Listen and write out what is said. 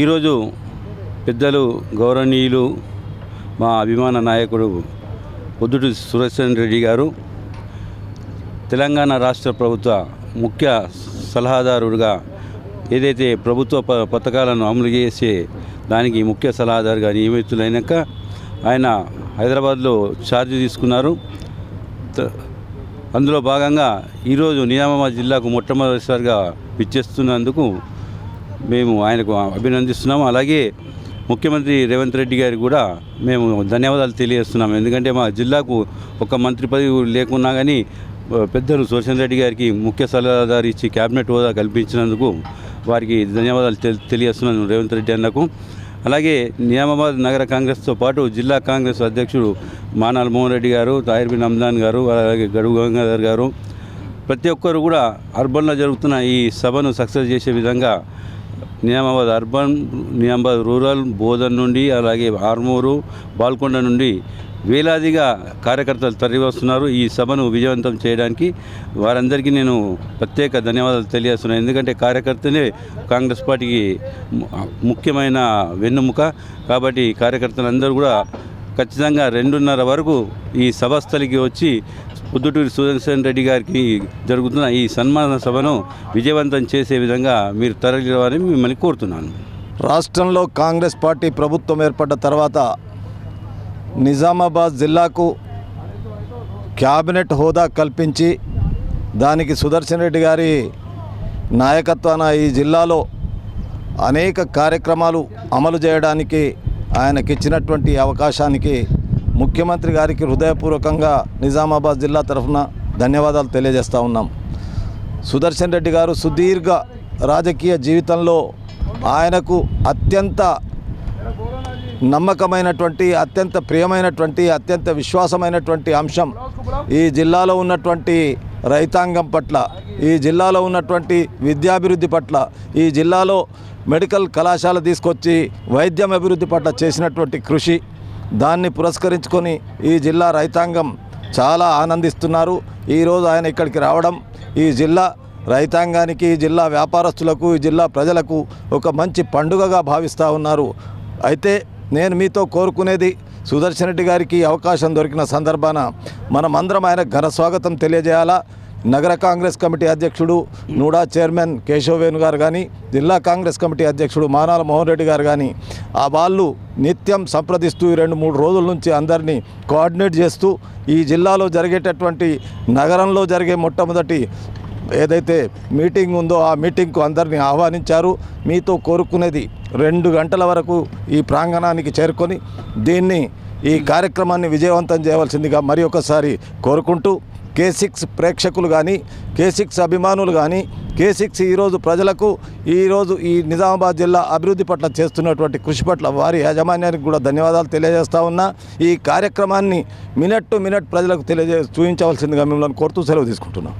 ఈరోజు పెద్దలు గౌరవనీయులు మా అభిమాన నాయకుడు పొద్దుటి సురేషన్ రెడ్డి గారు తెలంగాణ రాష్ట్ర ప్రభుత్వ ముఖ్య సలహాదారుడుగా ఏదైతే ప్రభుత్వ ప పథకాలను అమలు చేసే దానికి ముఖ్య సలహాదారుగా నియమితులైనాక ఆయన హైదరాబాద్లో ఛార్జ్ తీసుకున్నారు. అందులో భాగంగా ఈరోజు నిజామాబాద్ జిల్లాకు మొట్టమొదటిసారిగా విచ్చేస్తున్నందుకు మేము ఆయనకు అభినందిస్తున్నాము. అలాగే ముఖ్యమంత్రి రేవంత్ రెడ్డి గారికి కూడా మేము ధన్యవాదాలు తెలియజేస్తున్నాము. ఎందుకంటే మా జిల్లాకు ఒక మంత్రి పదవి లేకున్నా కానీ పెద్దలు సురేషన్ రెడ్డి గారికి ముఖ్య సలహాదారు ఇచ్చి క్యాబినెట్ హోదా కల్పించినందుకు వారికి ధన్యవాదాలు తెలి- తెలియజేస్తున్నాను రేవంత్ రెడ్డి అన్నకు. అలాగే నియామాబాద్ నగర కాంగ్రెస్తో పాటు జిల్లా కాంగ్రెస్ అధ్యక్షుడు మానాల మోహన్ రెడ్డి గారు తాయిర్బిన్ బిన్ గారు అలాగే గడువు గంగాధర్ గారు. ప్రతి ఒక్కరు కూడా అర్బన్లో జరుగుతున్న ఈ సభను సక్సెస్ చేసే విధంగా నియామాబాద్ అర్బన్ నియామాబాద్ రూరల్ బోధన్ నుండి అలాగే ఆర్మూరు బాల్కొండ నుండి వేలాదిగా కార్యకర్తలు తరలివస్తున్నారు. ఈ సభను విజయవంతం చేయడానికి వారందరికీ నేను ప్రత్యేక ధన్యవాదాలు తెలియజేస్తున్నాను. ఎందుకంటే కార్యకర్తలే కాంగ్రెస్ పార్టీకి ముఖ్యమైన వెన్నుముక. కాబట్టి కార్యకర్తలందరూ కూడా ఖచ్చితంగా రెండున్నర వరకు ఈ సభస్థలికి వచ్చి పొద్దుటూరి సుదర్శన్ రెడ్డి గారికి జరుగుతున్న ఈ సన్మాన సభను విజయవంతం చేసే విధంగా మీరు తరలివారని మిమ్మల్ని కోరుతున్నాను. రాష్ట్రంలో కాంగ్రెస్ పార్టీ ప్రభుత్వం ఏర్పడ్డ తర్వాత నిజామాబాద్ జిల్లాకు క్యాబినెట్ హోదా కల్పించి దానికి సుదర్శన్ రెడ్డి గారి నాయకత్వాన ఈ జిల్లాలో అనేక కార్యక్రమాలు అమలు చేయడానికి ఆయనకిచ్చినటువంటి అవకాశానికి ముఖ్యమంత్రి గారికి హృదయపూర్వకంగా నిజామాబాద్ జిల్లా తరఫున ధన్యవాదాలు తెలియజేస్తూ ఉన్నాం. సుదర్శన్ రెడ్డి గారు సుదీర్ఘ రాజకీయ జీవితంలో ఆయనకు అత్యంత నమ్మకమైనటువంటి అత్యంత ప్రియమైనటువంటి అత్యంత విశ్వాసమైనటువంటి అంశం ఈ జిల్లాలో ఉన్నటువంటి రైతాంగం పట్ల ఈ జిల్లాలో ఉన్నటువంటి విద్యాభివృద్ధి పట్ల ఈ జిల్లాలో మెడికల్ కళాశాల తీసుకొచ్చి వైద్యం అభివృద్ధి పట్ల చేసినటువంటి కృషి. దాన్ని పురస్కరించుకొని ఈ జిల్లా రైతాంగం చాలా ఆనందిస్తున్నారు. ఈరోజు ఆయన ఇక్కడికి రావడం ఈ జిల్లా రైతాంగానికి ఈ జిల్లా వ్యాపారస్తులకు ఈ జిల్లా ప్రజలకు ఒక మంచి పండుగగా భావిస్తూ ఉన్నారు. అయితే నేను మీతో కోరుకునేది సుదర్శన్ రెడ్డి గారికి అవకాశం దొరికిన సందర్భాన మనమందరం ఆయన ఘన స్వాగతం తెలియజేయాలా? నగర కాంగ్రెస్ కమిటీ అధ్యక్షుడు నూడా చైర్మన్ కేశవేణు గారు కానీ జిల్లా కాంగ్రెస్ కమిటీ అధ్యక్షుడు మానాల మోహన్ రెడ్డి గారు కానీ ఆ వాళ్ళు నిత్యం సంప్రదిస్తూ ఈ రెండు మూడు రోజుల నుంచి అందరినీ కోఆర్డినేట్ చేస్తూ ఈ జిల్లాలో జరిగేటటువంటి నగరంలో జరిగే మొట్టమొదటి ఏదైతే మీటింగ్ ఉందో ఆ మీటింగ్కు అందరినీ ఆహ్వానించారు. మీతో కోరుకునేది రెండు గంటల వరకు ఈ ప్రాంగణానికి చేరుకొని దీన్ని ఈ కార్యక్రమాన్ని విజయవంతం చేయవలసిందిగా మరి ఒకసారి కోరుకుంటూ కే సిక్స్ ప్రేక్షకులు కానీ కే సిక్స్ అభిమానులు కానీ కే సిక్స్ ఈరోజు ప్రజలకు ఈరోజు ఈ నిజామాబాద్ జిల్లా అభివృద్ధి పట్ల చేస్తున్నటువంటి కృషి పట్ల వారి యాజమాన్యానికి కూడా ధన్యవాదాలు తెలియజేస్తా ఉన్నా. ఈ కార్యక్రమాన్ని మినట్ టు మినట్ ప్రజలకు తెలియజే చూపించవలసిందిగా మిమ్మల్ని కోరుతూ సెలవు తీసుకుంటున్నాం.